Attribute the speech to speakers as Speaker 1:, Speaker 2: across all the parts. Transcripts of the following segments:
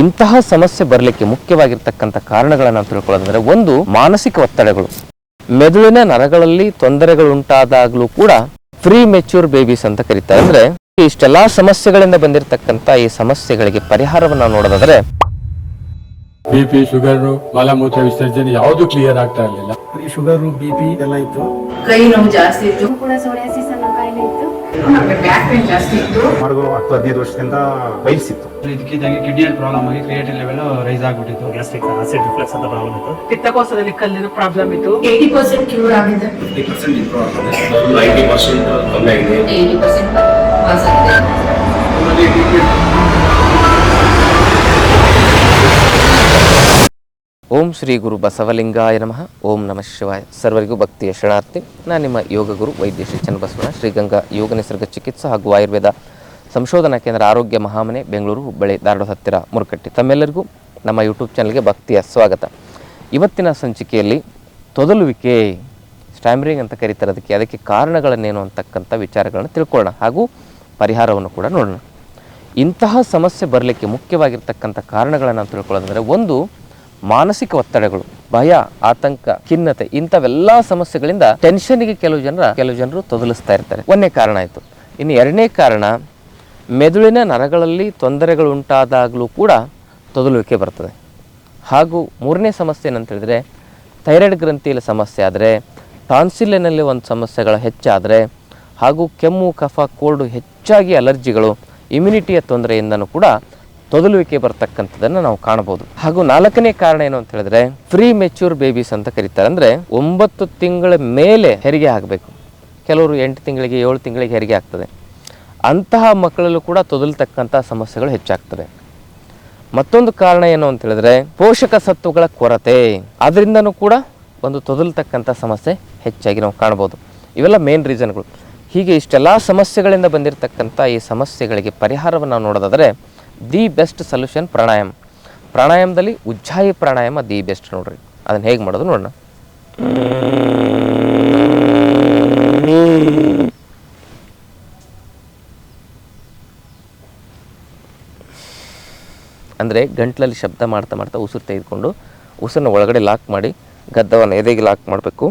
Speaker 1: ಇಂತಹ ಸಮಸ್ಯೆ ಬರಲಿಕ್ಕೆ ಮುಖ್ಯವಾಗಿರ್ತಕ್ಕಂಥ ಕಾರಣಗಳನ್ನು ನಾವು ತಿಳ್ಕೊಳ್ಳೋದಂದ್ರೆ ಒಂದು ಮಾನಸಿಕ ಒತ್ತಡಗಳು. ಮೆದುಳಿನ ನರಗಳಲ್ಲಿ ತೊಂದರೆಗಳು ಉಂಟಾದಾಗಲೂ ಕೂಡ ಪ್ರೀ ಮೆಚ್ಯೂರ್ ಬೇಬೀಸ್ ಅಂತ ಕರೀತಾರೆ. ಅಂದ್ರೆ ಇಷ್ಟೆಲ್ಲಾ ಸಮಸ್ಯೆಗಳಿಂದ ಬಂದಿರತಕ್ಕಂಥ ಈ ಸಮಸ್ಯೆಗಳಿಗೆ ಪರಿಹಾರವನ್ನ ನಾವು ನೋಡೋದಾದ್ರೆ
Speaker 2: ಬಿ ಪಿ ಶುಗರ್ ಮಲಮೂತ್ರ ವಿಸರ್ಜನೆ ಯಾವುದು ಕ್ಲಿಯರ್ ಆಗ್ತಾ ಇರಲಿಲ್ಲ.
Speaker 3: ಶುಗರ್ ಶುಗರು ಬಿ ಪಿ ಎಲ್ಲ ಇತ್ತು.
Speaker 4: ಕೈ ನೋವು ಜಾಸ್ತಿ ಇತ್ತು. ಬ್ಯಾಕ್ ಪೇನ್ ಜಾಸ್ತಿ ಇತ್ತು.
Speaker 3: ಹದಿನೈದು ವರ್ಷದಿಂದ ಬಯಸಿತ್ತು.
Speaker 5: ಇದಕ್ಕಿದ್ದಂಗೆ ಕಿಡ್ನಿಯಲ್ಲಿ ಪ್ರಾಬ್ಲಮ್ ಆಗಿ ಕ್ರಿಯೇಟಿನ್ ಲೆವೆಲ್ ರೈಸ್ ಆಗ್ಬಿಟ್ಟಿತ್ತು.
Speaker 6: ಗ್ಯಾಸ್ಟ್ರಿಕ್ ಆಸಿಡ್ ರಿಫ್ಲೆಕ್ಸ್ ಅಂತ ಪ್ರಾಬ್ಲಮ್ ಇತ್ತು.
Speaker 4: ಪಿತ್ತಕೋಶದಲ್ಲಿ ಕಲ್ಲಿನ ಪ್ರಾಬ್ಲಮ್ ಇತ್ತು. ಏಯ್ಟಿ ಪರ್ಸೆಂಟ್ ಕ್ಯೂರ್ ಆಗಿದೆ.
Speaker 7: ನೈಂಟಿ ಪರ್ಸೆಂಟ್ ಕಮ್ಮಿ ಆಗಿದೆ.
Speaker 4: ಏಯ್ಟಿ ಪರ್ಸೆಂಟ್ ಪಾಸ್ ಆಗಿದೆ.
Speaker 1: ಓಂ ಶ್ರೀ ಗುರು ಬಸವಲಿಂಗಾಯ ನಮಃ. ಓಂ ನಮಃ ಶಿವಾಯ. ಸರ್ವರಿಗೂ ಭಕ್ತಿಯ ಶರಣಾರ್ಥಿ ನಾನು ನಿಮ್ಮ ಯೋಗ ಗುರು ವೈದ್ಯ ಶ್ರೀ ಚನ್ನಬಸವಣ್ಣ. ಶ್ರೀಗಂಗಾ ಯೋಗ ನಿಸರ್ಗ ಚಿಕಿತ್ಸಾ ಹಾಗೂ ಆಯುರ್ವೇದ ಸಂಶೋಧನಾ ಕೇಂದ್ರ ಆರೋಗ್ಯ ಮಹಾಮನೆ, ಬೆಂಗಳೂರು ಹುಬ್ಬಳ್ಳಿ ಧಾರವಾಡ ಹತ್ತಿರ ಮುರುಕಟ್ಟಿ. ತಮ್ಮೆಲ್ಲರಿಗೂ ನಮ್ಮ ಯೂಟ್ಯೂಬ್ ಚಾನಲ್ಗೆ ಭಕ್ತಿಯ ಸ್ವಾಗತ. ಇವತ್ತಿನ ಸಂಚಿಕೆಯಲ್ಲಿ ತೊದಲುವಿಕೆ, ಸ್ಟ್ಯಾಮ್ರಿಂಗ್ ಅಂತ ಕರೀತಾರೆ ಅದಕ್ಕೆ ಅದಕ್ಕೆ ಕಾರಣಗಳನ್ನೇನು ಅಂತಕ್ಕಂಥ ವಿಚಾರಗಳನ್ನು ತಿಳ್ಕೊಳ್ಳೋಣ. ಹಾಗೂ ಪರಿಹಾರವನ್ನು ಕೂಡ ನೋಡೋಣ. ಇಂತಹ ಸಮಸ್ಯೆ ಬರಲಿಕ್ಕೆ ಮುಖ್ಯವಾಗಿರ್ತಕ್ಕಂಥ ಕಾರಣಗಳನ್ನು ನಾವು ತಿಳ್ಕೊಳ್ಳೋದಂದರೆ, ಒಂದು, ಮಾನಸಿಕ ಒತ್ತಡಗಳು, ಭಯ, ಆತಂಕ, ಖಿನ್ನತೆ, ಇಂಥವೆಲ್ಲ ಸಮಸ್ಯೆಗಳಿಂದ ಟೆನ್ಷನ್ಗೆ ಕೆಲವು ಜನರ, ಕೆಲವು ಜನರು ತೊದಲಿಸ್ತಾ ಇರ್ತಾರೆ. ಒಂದೇ ಕಾರಣ ಆಯಿತು. ಇನ್ನು ಎರಡನೇ ಕಾರಣ ಮೆದುಳಿನ ನರಗಳಲ್ಲಿ ತೊಂದರೆಗಳು ಉಂಟಾದಾಗಲೂ ಕೂಡ ತೊದಲುವಿಕೆ ಬರ್ತದೆ. ಹಾಗೂ ಮೂರನೇ ಸಮಸ್ಯೆ ಏನಂತ ಹೇಳಿದರೆ ಥೈರಾಯ್ಡ್ ಗ್ರಂಥಿಯಲ್ಲಿ ಸಮಸ್ಯೆ ಆದರೆ ಟಾನ್ಸಿಲ್ಲಿನಲ್ಲಿ ಒಂದು ಸಮಸ್ಯೆಗಳು ಹೆಚ್ಚಾದರೆ, ಹಾಗೂ ಕೆಮ್ಮು, ಕಫ, ಕೋಲ್ಡ್ ಹೆಚ್ಚಾಗಿ ಅಲರ್ಜಿಗಳು, ಇಮ್ಯುನಿಟಿಯ ತೊಂದರೆಯಿಂದನೂ ಕೂಡ ತೊದಲುವಿಕೆ ಬರ್ತಕ್ಕಂಥದ್ದನ್ನು ನಾವು ಕಾಣಬಹುದು. ಹಾಗೂ ನಾಲ್ಕನೇ ಕಾರಣ ಏನು ಅಂತ ಹೇಳಿದ್ರೆ ಫ್ರೀ ಮೆಚ್ಯೂರ್ ಬೇಬೀಸ್ ಅಂತ ಕರೀತಾರೆ. ಅಂದರೆ ಒಂಬತ್ತು ತಿಂಗಳ ಮೇಲೆ ಹೆರಿಗೆ ಆಗಬೇಕು. ಕೆಲವರು ಎಂಟು ತಿಂಗಳಿಗೆ, ಏಳು ತಿಂಗಳಿಗೆ ಹೆರಿಗೆ ಆಗ್ತದೆ. ಅಂತಹ ಮಕ್ಕಳಲ್ಲೂ ಕೂಡ ತೊದಲ್ತಕ್ಕಂಥ ಸಮಸ್ಯೆಗಳು ಹೆಚ್ಚಾಗ್ತವೆ. ಮತ್ತೊಂದು ಕಾರಣ ಏನು ಅಂತ ಹೇಳಿದ್ರೆ, ಪೋಷಕ ಸತ್ವಗಳ ಕೊರತೆ. ಅದರಿಂದನೂ ಕೂಡ ಒಂದು ತೊದಲ್ತಕ್ಕಂಥ ಸಮಸ್ಯೆ ಹೆಚ್ಚಾಗಿ ನಾವು ಕಾಣ್ಬೋದು. ಇವೆಲ್ಲ ಮೇನ್ ರೀಸನ್ಗಳು ಹೀಗೆ ಇಷ್ಟೆಲ್ಲ ಸಮಸ್ಯೆಗಳಿಂದ ಬಂದಿರತಕ್ಕಂಥ ಈ ಸಮಸ್ಯೆಗಳಿಗೆ ಪರಿಹಾರವನ್ನು ನಾವು ನೋಡೋದಾದರೆ ದಿ ಬೆಸ್ಟ್ ಸೊಲ್ಯೂಷನ್ ಪ್ರಾಣಾಯಾಮ. ಪ್ರಾಣಾಯಾಮದಲ್ಲಿ ಉಜ್ಜಾಯಿ ಪ್ರಾಣಾಯಾಮ ದಿ ಬೆಸ್ಟ್ ನೋಡ್ರಿ. ಅದನ್ನು ಹೇಗೆ ಮಾಡೋದು ನೋಡೋಣ. ಅಂದರೆ ಗಂಟ್ಲಲ್ಲಿ ಶಬ್ದ ಮಾಡ್ತಾ ಮಾಡ್ತಾ ಉಸಿರು ತೆಗೆದುಕೊಂಡು ಉಸಿರನ್ನ ಒಳಗಡೆ ಲಾಕ್ ಮಾಡಿ ಗದ್ದವನ್ನು ಎದೆಗೆ ಲಾಕ್ ಮಾಡಬೇಕು.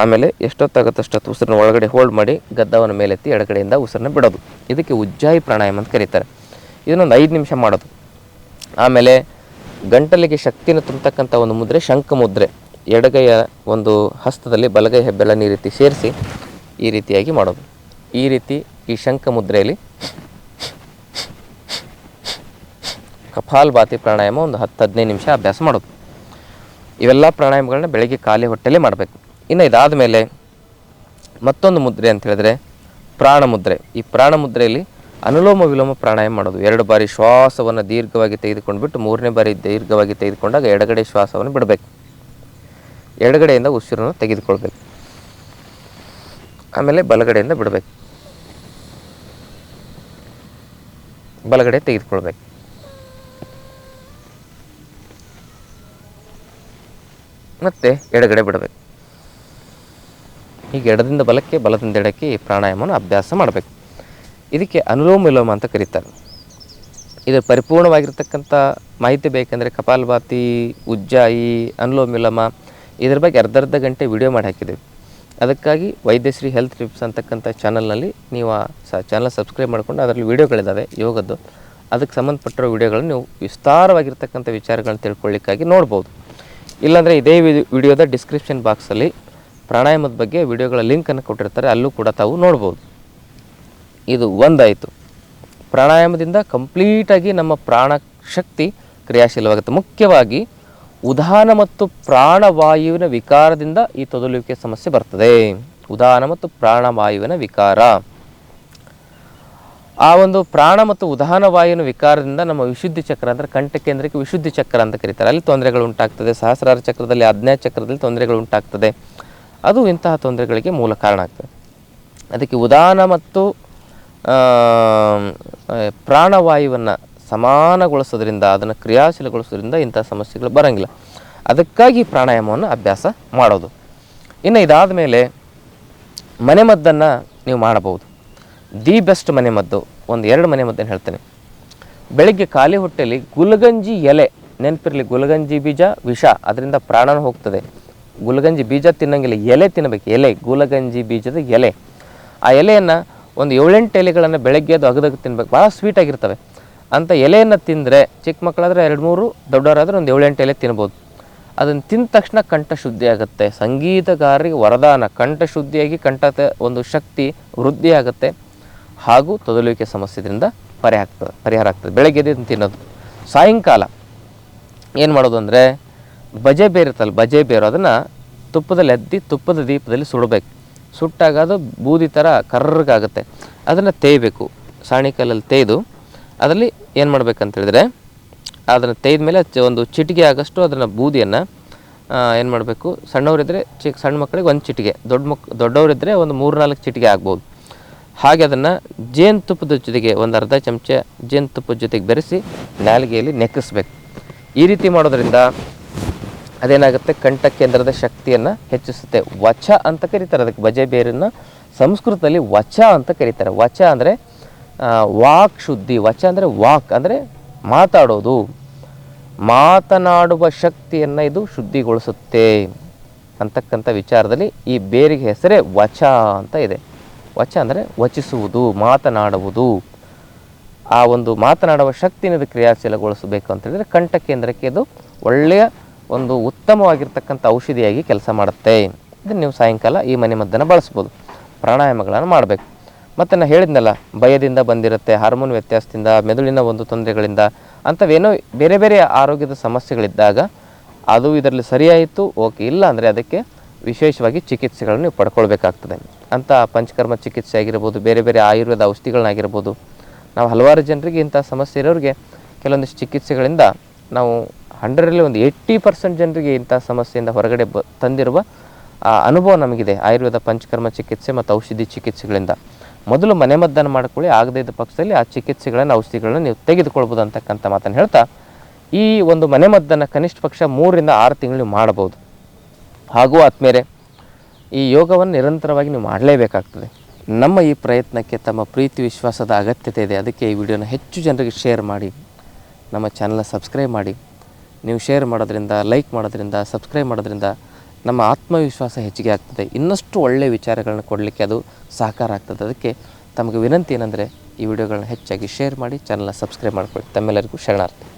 Speaker 1: ಆಮೇಲೆ ಎಷ್ಟೊತ್ತಾಗುತ್ತೆ ಅಷ್ಟೊತ್ತು ಉಸಿರನ್ನ ಒಳಗಡೆ ಹೋಲ್ಡ್ ಮಾಡಿ ಗದ್ದವನ್ನು ಮೇಲೆತ್ತಿ ಎಡಗಡೆಯಿಂದ ಉಸಿರನ್ನ ಬಿಡೋದು. ಇದಕ್ಕೆ ಉಜ್ಜಾಯಿ ಪ್ರಾಣಾಯಾಮ ಅಂತ ಕರೀತಾರೆ. ಇದನ್ನೊಂದು ಐದು ನಿಮಿಷ ಮಾಡೋದು. ಆಮೇಲೆ ಗಂಟಲಿಗೆ ಶಕ್ತಿನ ತುಂಬತಕ್ಕಂಥ ಒಂದು ಮುದ್ರೆ ಶಂಖ ಮುದ್ರೆ. ಎಡಗೈಯ ಒಂದು ಹಸ್ತದಲ್ಲಿ ಬಲಗೈ ಹೆಬ್ಬೆಳನ ಈ ರೀತಿ ಸೇರಿಸಿ ಈ ರೀತಿಯಾಗಿ ಮಾಡೋದು. ಈ ರೀತಿ ಈ ಶಂಖ ಮುದ್ರೆಯಲ್ಲಿ ಕಪಾಲ್ ಬಾತಿ ಪ್ರಾಣಾಯಾಮ ಒಂದು ಹತ್ತು ಹದಿನೈದು ನಿಮಿಷ ಅಭ್ಯಾಸ ಮಾಡೋದು. ಇವೆಲ್ಲ ಪ್ರಾಣಾಯಾಮಗಳನ್ನ ಬೆಳಗ್ಗೆ ಖಾಲಿ ಹೊಟ್ಟೆಲೇ ಮಾಡಬೇಕು. ಇನ್ನು ಇದಾದ ಮೇಲೆ ಮತ್ತೊಂದು ಮುದ್ರೆ ಅಂತ ಹೇಳಿದ್ರೆ ಪ್ರಾಣ ಮುದ್ರೆ ಈ ಪ್ರಾಣ ಮುದ್ರೆಯಲ್ಲಿ ಅನುಲೋಮ ವಿಲೋಮ ಪ್ರಾಣಾಯಾಮ ಮಾಡೋದು. ಎರಡು ಬಾರಿ ಶ್ವಾಸವನ್ನು ದೀರ್ಘವಾಗಿ ತೆಗೆದುಕೊಂಡು ಬಿಟ್ಟು ಮೂರನೇ ಬಾರಿ ದೀರ್ಘವಾಗಿ ತೆಗೆದುಕೊಂಡಾಗ ಎಡಗಡೆ ಶ್ವಾಸವನ್ನು ಬಿಡಬೇಕು. ಎಡಗಡೆಯಿಂದ ಉಸಿರನ್ನು ತೆಗೆದುಕೊಳ್ಬೇಕು. ಆಮೇಲೆ ಬಲಗಡೆಯಿಂದ ಬಿಡಬೇಕು. ಬಲಗಡೆ ತೆಗೆದುಕೊಳ್ಬೇಕು. ಮತ್ತೆ ಎಡಗಡೆ ಬಿಡಬೇಕು. ಹೀಗೆ ಎಡದಿಂದ ಬಲಕ್ಕೆ, ಬಲದಿಂದ ಎಡಕ್ಕೆ ಈ ಪ್ರಾಣಾಯಾಮವನ್ನು ಅಭ್ಯಾಸ ಮಾಡಬೇಕು. ಇದಕ್ಕೆ ಅನುಲೋಮ ವಿಲೋಮ ಅಂತ ಕರೀತಾರೆ. ಇದು ಪರಿಪೂರ್ಣವಾಗಿರ್ತಕ್ಕಂಥ ಮಾಹಿತಿ ಬೇಕೆಂದರೆ ಕಪಾಲಭಾತಿ ಉಜ್ಜಾಯಿ, ಅನುಲೋಮ ವಿಲೋಮ, ಇದ್ರ ಬಗ್ಗೆ ಅರ್ಧ ಅರ್ಧ ಗಂಟೆ ವಿಡಿಯೋ ಮಾಡಿ ಹಾಕಿದ್ದೇವೆ. ಅದಕ್ಕಾಗಿ ವೈದ್ಯಶ್ರೀ ಹೆಲ್ತ್ ಟಿಪ್ಸ್ ಅಂತಕ್ಕಂಥ ಚಾನಲ್ನಲ್ಲಿ ನೀವು ಸ ಚಾನಲ್ ಸಬ್ಸ್ಕ್ರೈಬ್ ಮಾಡಿಕೊಂಡು ಅದರಲ್ಲಿ ವೀಡಿಯೋಗಳಿದ್ದಾವೆ, ಯೋಗದ್ದು. ಅದಕ್ಕೆ ಸಂಬಂಧಪಟ್ಟಿರೋ ವಿಡಿಯೋಗಳನ್ನು ನೀವು ವಿಸ್ತಾರವಾಗಿರ್ತಕ್ಕಂಥ ವಿಚಾರಗಳನ್ನ ತಿಳ್ಕೊಳ್ಳಿಕ್ಕಾಗಿ ನೋಡ್ಬೋದು. ಇಲ್ಲಾಂದರೆ ಇದೇ ವಿಡಿಯೋದ ಡಿಸ್ಕ್ರಿಪ್ಷನ್ ಬಾಕ್ಸಲ್ಲಿ ಪ್ರಾಣಾಯಾಮದ ಬಗ್ಗೆ ವಿಡಿಯೋಗಳ ಲಿಂಕನ್ನು ಕೊಟ್ಟಿರ್ತಾರೆ, ಅಲ್ಲೂ ಕೂಡ ತಾವು ನೋಡ್ಬೋದು. ಇದು ಒಂದಾಯಿತು. ಪ್ರಾಣಾಯಾಮದಿಂದ ಕಂಪ್ಲೀಟಾಗಿ ನಮ್ಮ ಪ್ರಾಣ ಶಕ್ತಿ ಕ್ರಿಯಾಶೀಲವಾಗುತ್ತೆ. ಮುಖ್ಯವಾಗಿ ಉದಾನ ಮತ್ತು ಪ್ರಾಣವಾಯುವಿನ ವಿಕಾರದಿಂದ ಈ ತೊದಲುವಿಕೆ ಸಮಸ್ಯೆ ಬರ್ತದೆ. ಉದಾನ ಮತ್ತು ಪ್ರಾಣವಾಯುವಿನ ವಿಕಾರ. ಆ ಒಂದು ಪ್ರಾಣ ಮತ್ತು ಉದಾನ ವಾಯುವಿನ ವಿಕಾರದಿಂದ ನಮ್ಮ ವಿಶುದ್ಧಿ ಚಕ್ರ ಅಂದರೆ ಕಂಠ ಕೇಂದ್ರಕ್ಕೆ ವಿಶುದ್ಧಿ ಚಕ್ರ ಅಂತ ಕರೀತಾರೆ. ಅಲ್ಲಿ ತೊಂದರೆಗಳು ಉಂಟಾಗ್ತದೆ. ಸಹಸ್ರಾರ ಚಕ್ರದಲ್ಲಿ ಆಜ್ಞಾ ಚಕ್ರದಲ್ಲಿ ತೊಂದರೆಗಳು ಉಂಟಾಗ್ತದೆ. ಅದು ಇಂತಹ ತೊಂದರೆಗಳಿಗೆ ಮೂಲ ಕಾರಣ ಆಗ್ತದೆ. ಅದಕ್ಕೆ ಉದಾನ ಮತ್ತು ಪ್ರಾಣವಾಯುವನ್ನು ಸಮಾನಗೊಳಿಸೋದ್ರಿಂದ, ಅದನ್ನು ಕ್ರಿಯಾಶೀಲಗೊಳಿಸೋದ್ರಿಂದ ಇಂಥ ಸಮಸ್ಯೆಗಳು ಬರೋಂಗಿಲ್ಲ. ಅದಕ್ಕಾಗಿ ಪ್ರಾಣಾಯಾಮವನ್ನು ಅಭ್ಯಾಸ ಮಾಡೋದು. ಇನ್ನು ಇದಾದ ಮೇಲೆ ಮನೆಮದ್ದನ್ನು ನೀವು ಮಾಡಬಹುದು. ದಿ ಬೆಸ್ಟ್ ಮನೆ ಮದ್ದು, ಒಂದು ಎರಡು ಮನೆ ಮದ್ದನ್ನು ಹೇಳ್ತೇನೆ. ಬೆಳಗ್ಗೆ ಖಾಲಿ ಹೊಟ್ಟೆಯಲ್ಲಿ ಗುಲಗಂಜಿ ಎಲೆ, ನೆನಪಿರಲಿ ಗುಲಗಂಜಿ ಬೀಜ, ವಿಷ, ಅದರಿಂದ ಪ್ರಾಣನ ಹೋಗ್ತದೆ. ಗುಲಗಂಜಿ ಬೀಜ ತಿನ್ನಂಗಿಲ್ಲ, ಎಲೆ ತಿನ್ನಬೇಕು, ಎಲೆ, ಗುಲಗಂಜಿ ಬೀಜದ ಎಲೆ. ಆ ಎಲೆಯನ್ನು ಒಂದು ಏಳೆಂಟು ಎಲೆಗಳನ್ನು ಬೆಳಗ್ಗೆ ಅದು ಅಗದಗ ತಿನ್ಬೇಕು, ಭಾಳ ಸ್ವೀಟಾಗಿರ್ತವೆ ಅಂತ ಎಲೆಯನ್ನು ತಿಂದರೆ, ಚಿಕ್ಕ ಮಕ್ಕಳಾದ್ರೆ ಎರಡು ಮೂರು, ದೊಡ್ಡವರಾದ್ರೆ ಒಂದು ಏಳೆಂಟು ಎಲೆ ತಿನ್ಬೋದು. ಅದನ್ನು ತಿಂದ ತಕ್ಷಣ ಕಂಠ ಶುದ್ಧಿ ಆಗುತ್ತೆ. ಸಂಗೀತಗಾರರಿಗೆ ವರದಾನ, ಕಂಠ ಶುದ್ಧಿಯಾಗಿ ಕಂಠದ ಒಂದು ಶಕ್ತಿ ವೃದ್ಧಿ ಆಗುತ್ತೆ ಹಾಗೂ ತೊದಲುವಿಕೆ ಸಮಸ್ಯೆದಿಂದ ಪರಿಹಾರ ಆಗ್ತದೆ ಪರಿಹಾರ ಆಗ್ತದೆ. ಬೆಳಗ್ಗೆ ಎದ್ದು ತಿನ್ನೋದು. ಸಾಯಂಕಾಲ ಏನು ಮಾಡೋದು ಅಂದರೆ, ಬಜೆ ಬೇರುತ್ತಲ್ಲ ಬಜೆ ಬೇರು, ಅದನ್ನು ತುಪ್ಪದಲ್ಲಿ ಎದ್ದಿ ತುಪ್ಪದ ದೀಪದಲ್ಲಿ ಸುಡಬೇಕು. ಸುಟ್ಟಾಗ ಅದು ಬೂದಿ ಥರ ಕರ್ರಗಾಗುತ್ತೆ. ಅದನ್ನು ತೇಯಬೇಕು. ಸಾಣಿಕಲ್ಲಲ್ಲಿ ತೇಯ್ದು ಅದರಲ್ಲಿ ಏನು ಮಾಡಬೇಕಂತ ಹೇಳಿದ್ರೆ, ಅದನ್ನು ತೇಯ್ದ ಮೇಲೆ ಒಂದು ಚಿಟಿಕೆ ಆಗಷ್ಟು ಅದನ್ನು ಬೂದಿಯನ್ನು ಏನು ಮಾಡಬೇಕು ಸಣ್ಣವರಿದ್ದರೆ ಚಿಕ್ಕ ಸಣ್ಣ ಮಕ್ಕಳಿಗೆ ಒಂದು ಚಿಟಿಕೆ ದೊಡ್ಡ ಮಕ್ ದೊಡ್ಡವರಿದ್ದರೆ ಒಂದು ಮೂರು ನಾಲ್ಕು ಚಿಟಿಕೆ ಆಗ್ಬೋದು. ಹಾಗೆ ಅದನ್ನು ಜೇನುತುಪ್ಪದ ಜೊತೆಗೆ ಒಂದು ಅರ್ಧ ಚಮಚ ಜೇನುತುಪ್ಪದ ಜೊತೆಗೆ ಬೆರೆಸಿ ನಾಲಿಗೆಯಲ್ಲಿ ನೆಕ್ಕಿಸ್ಬೇಕು. ಈ ರೀತಿ ಮಾಡೋದ್ರಿಂದ ಅದೇನಾಗುತ್ತೆ? ಕಂಠ ಕೇಂದ್ರದ ಶಕ್ತಿಯನ್ನು ಹೆಚ್ಚಿಸುತ್ತೆ. ವಚ ಅಂತ ಕರೀತಾರೆ. ಅದಕ್ಕೆ ಬಜೆ ಬೇರನ್ನು ಸಂಸ್ಕೃತದಲ್ಲಿ ವಚ ಅಂತ ಕರೀತಾರೆ. ವಚ ಅಂದರೆ ವಾಕ್ ಶುದ್ಧಿ. ವಚ ಅಂದರೆ ವಾಕ್, ಅಂದರೆ ಮಾತಾಡೋದು. ಮಾತನಾಡುವ ಶಕ್ತಿಯನ್ನು ಇದು ಶುದ್ಧಿಗೊಳಿಸುತ್ತೆ ಅಂತಕ್ಕಂಥ ವಿಚಾರದಲ್ಲಿ ಈ ಬೇರಿಗೆ ಹೆಸರೇ ವಚ ಅಂತ ಇದೆ. ವಚ ಅಂದರೆ ವಚಿಸುವುದು, ಮಾತನಾಡುವುದು. ಆ ಒಂದು ಮಾತನಾಡುವ ಶಕ್ತಿನ ಕ್ರಿಯಾಶೀಲಗೊಳಿಸಬೇಕು ಅಂತ ಹೇಳಿದರೆ ಕಂಠ ಕೇಂದ್ರಕ್ಕೆ ಇದು ಒಳ್ಳೆಯ ಒಂದು ಉತ್ತಮವಾಗಿರ್ತಕ್ಕಂಥ ಔಷಧಿಯಾಗಿ ಕೆಲಸ ಮಾಡುತ್ತೆ. ಇದನ್ನು ನೀವು ಸಾಯಂಕಾಲ ಈ ಮನೆ ಮದ್ದನ್ನು ಬಳಸ್ಬೋದು. ಪ್ರಾಣಾಯಾಮಗಳನ್ನು ಮಾಡಬೇಕು. ಮತ್ತು ನಾನು ಹೇಳಿದ್ನಲ್ಲ, ಭಯದಿಂದ ಬಂದಿರುತ್ತೆ, ಹಾರ್ಮೋನ್ ವ್ಯತ್ಯಾಸದಿಂದ, ಮೆದುಳಿನ ಒಂದು ತೊಂದರೆಗಳಿಂದ ಅಂಥವೇನೋ ಬೇರೆ ಬೇರೆ ಆರೋಗ್ಯದ ಸಮಸ್ಯೆಗಳಿದ್ದಾಗ ಅದು ಇದರಲ್ಲಿ ಸರಿಯಾಯಿತು, ಓಕೆ, ಇಲ್ಲ ಅಂದರೆ ಅದಕ್ಕೆ ವಿಶೇಷವಾಗಿ ಚಿಕಿತ್ಸೆಗಳನ್ನು ನೀವು ಪಡ್ಕೊಳ್ಬೇಕಾಗ್ತದೆ. ಅಂಥ ಪಂಚಕರ್ಮ ಚಿಕಿತ್ಸೆ ಆಗಿರ್ಬೋದು, ಬೇರೆ ಬೇರೆ ಆಯುರ್ವೇದ ಔಷಧಿಗಳನ್ನಾಗಿರ್ಬೋದು, ನಾವು ಹಲವಾರು ಜನರಿಗೆ ಇಂಥ ಸಮಸ್ಯೆ ಇರೋರಿಗೆ ಕೆಲವೊಂದಿಷ್ಟು ಚಿಕಿತ್ಸೆಗಳಿಂದ ನಾವು ಹಂಡ್ರೆಡಲ್ಲಿ ಒಂದು ಏಯ್ಟಿ ಪರ್ಸೆಂಟ್ ಜನರಿಗೆ ಇಂಥ ಸಮಸ್ಯೆಯಿಂದ ಹೊರಗಡೆ ಬ, ತಂದಿರುವ ಅನುಭವ ನಮಗಿದೆ ಆಯುರ್ವೇದ ಪಂಚಕರ್ಮ ಚಿಕಿತ್ಸೆ ಮತ್ತು ಔಷಧಿ ಚಿಕಿತ್ಸೆಗಳಿಂದ. ಮೊದಲು ಮನೆಮದ್ದನ್ನು ಮಾಡ್ಕೊಳ್ಳಿ, ಆಗದೇ ಇದ್ದ ಪಕ್ಷದಲ್ಲಿ ಆ ಚಿಕಿತ್ಸೆಗಳನ್ನು, ಔಷಧಿಗಳನ್ನು ನೀವು ತೆಗೆದುಕೊಳ್ಬೋದು ಅಂತಕ್ಕಂಥ ಮಾತನ್ನು ಹೇಳ್ತಾ, ಈ ಒಂದು ಮನೆಮದ್ದನ್ನು ಕನಿಷ್ಠ ಪಕ್ಷ ಮೂರರಿಂದ ಆರು ತಿಂಗಳು ನೀವು ಮಾಡಬಹುದು. ಹಾಗೂ ಆತ್ಮೇರೆ ಈ ಯೋಗವನ್ನು ನಿರಂತರವಾಗಿ ನೀವು ಮಾಡಲೇಬೇಕಾಗ್ತದೆ. ನಮ್ಮ ಈ ಪ್ರಯತ್ನಕ್ಕೆ ತಮ್ಮ ಪ್ರೀತಿ, ವಿಶ್ವಾಸದ ಅಗತ್ಯತೆ ಇದೆ. ಅದಕ್ಕೆ ಈ ವಿಡಿಯೋನ ಹೆಚ್ಚು ಜನರಿಗೆ ಶೇರ್ ಮಾಡಿ, ನಮ್ಮ ಚಾನಲ್ನ ಸಬ್ಸ್ಕ್ರೈಬ್ ಮಾಡಿ. ನೀವು ಶೇರ್ ಮಾಡೋದ್ರಿಂದ, ಲೈಕ್ ಮಾಡೋದ್ರಿಂದ, ಸಬ್ಸ್ಕ್ರೈಬ್ ಮಾಡೋದ್ರಿಂದ ನಮ್ಮ ಆತ್ಮವಿಶ್ವಾಸ ಹೆಚ್ಚಿಗೆ ಆಗ್ತದೆ. ಇನ್ನಷ್ಟು ಒಳ್ಳೆಯ ವಿಚಾರಗಳನ್ನ ಕೊಡಲಿಕ್ಕೆ ಅದು ಸಹಕಾರ ಆಗ್ತದೆ. ಅದಕ್ಕೆ ತಮಗೆ ವಿನಂತಿ ಏನಂದರೆ, ಈ ವಿಡಿಯೋಗಳನ್ನ ಹೆಚ್ಚಾಗಿ ಶೇರ್ ಮಾಡಿ, ಚಾನಲ್ನ ಸಬ್ಸ್ಕ್ರೈಬ್ ಮಾಡ್ಕೊಳ್ಳಿ. ತಮ್ಮೆಲ್ಲರಿಗೂ ಶರಣಾರ್ಥಿ.